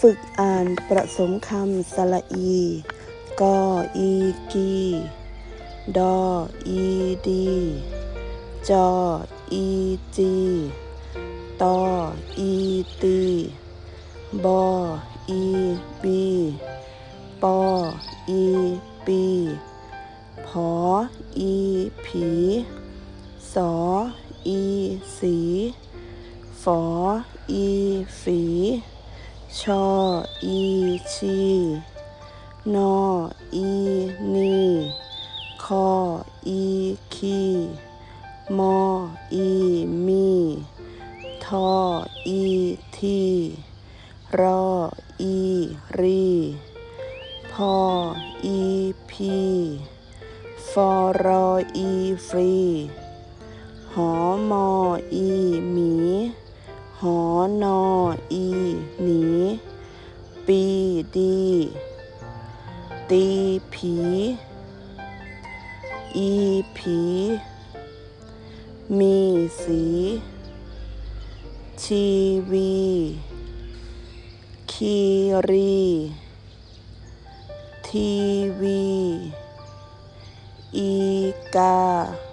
ฝึกอ่านประสมคำสระอี กออีกี ดออีดี จออีจี ตออีตี บออีบี ปออีปีพออีผี สออีสี ฝออีฝี ชออีชีนออีนีคออีคีมออีมีทออีทีรออีรีพออีพีฟอรออีฟรีหอมออีม อนออีหนีปีดี ตีผี อีผี มีสี ชีวี คีรี ทีวี อีกา